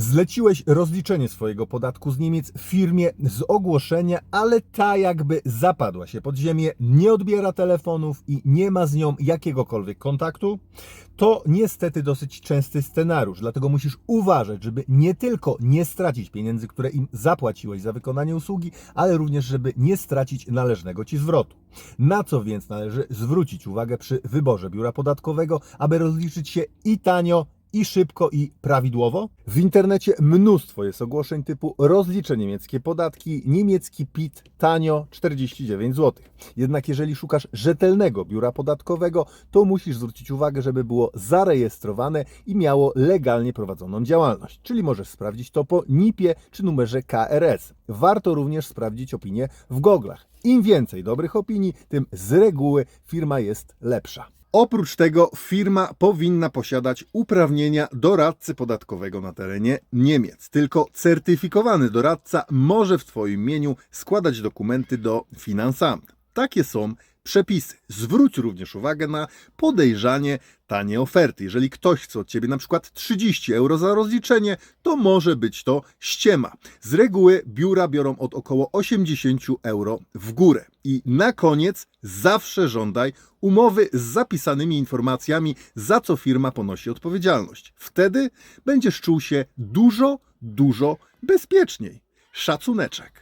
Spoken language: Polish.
Zleciłeś rozliczenie swojego podatku z Niemiec firmie z ogłoszenia, ale ta jakby zapadła się pod ziemię, nie odbiera telefonów i nie ma z nią jakiegokolwiek kontaktu. To niestety dosyć częsty scenariusz, dlatego musisz uważać, żeby nie tylko nie stracić pieniędzy, które im zapłaciłeś za wykonanie usługi, ale również, żeby nie stracić należnego ci zwrotu. Na co więc należy zwrócić uwagę przy wyborze biura podatkowego, aby rozliczyć się i tanio, i szybko i prawidłowo? W internecie mnóstwo jest ogłoszeń typu rozliczę niemieckie podatki, niemiecki PIT tanio 49 zł. Jednak jeżeli szukasz rzetelnego biura podatkowego, to musisz zwrócić uwagę, żeby było zarejestrowane i miało legalnie prowadzoną działalność. Czyli możesz sprawdzić to po NIP-ie czy numerze KRS. Warto również sprawdzić opinie w goglach. Im więcej dobrych opinii, tym z reguły firma jest lepsza. Oprócz tego firma powinna posiadać uprawnienia doradcy podatkowego na terenie Niemiec. Tylko certyfikowany doradca może w Twoim imieniu składać dokumenty do Finansamt. Takie są przepisy. Zwróć również uwagę na podejrzanie tanie oferty. Jeżeli ktoś chce od Ciebie na przykład 30 euro za rozliczenie, to może być to ściema. Z reguły biura biorą od około 80 euro w górę. I na koniec zawsze żądaj umowy z zapisanymi informacjami, za co firma ponosi odpowiedzialność. Wtedy będziesz czuł się dużo, dużo bezpieczniej. Szacuneczek.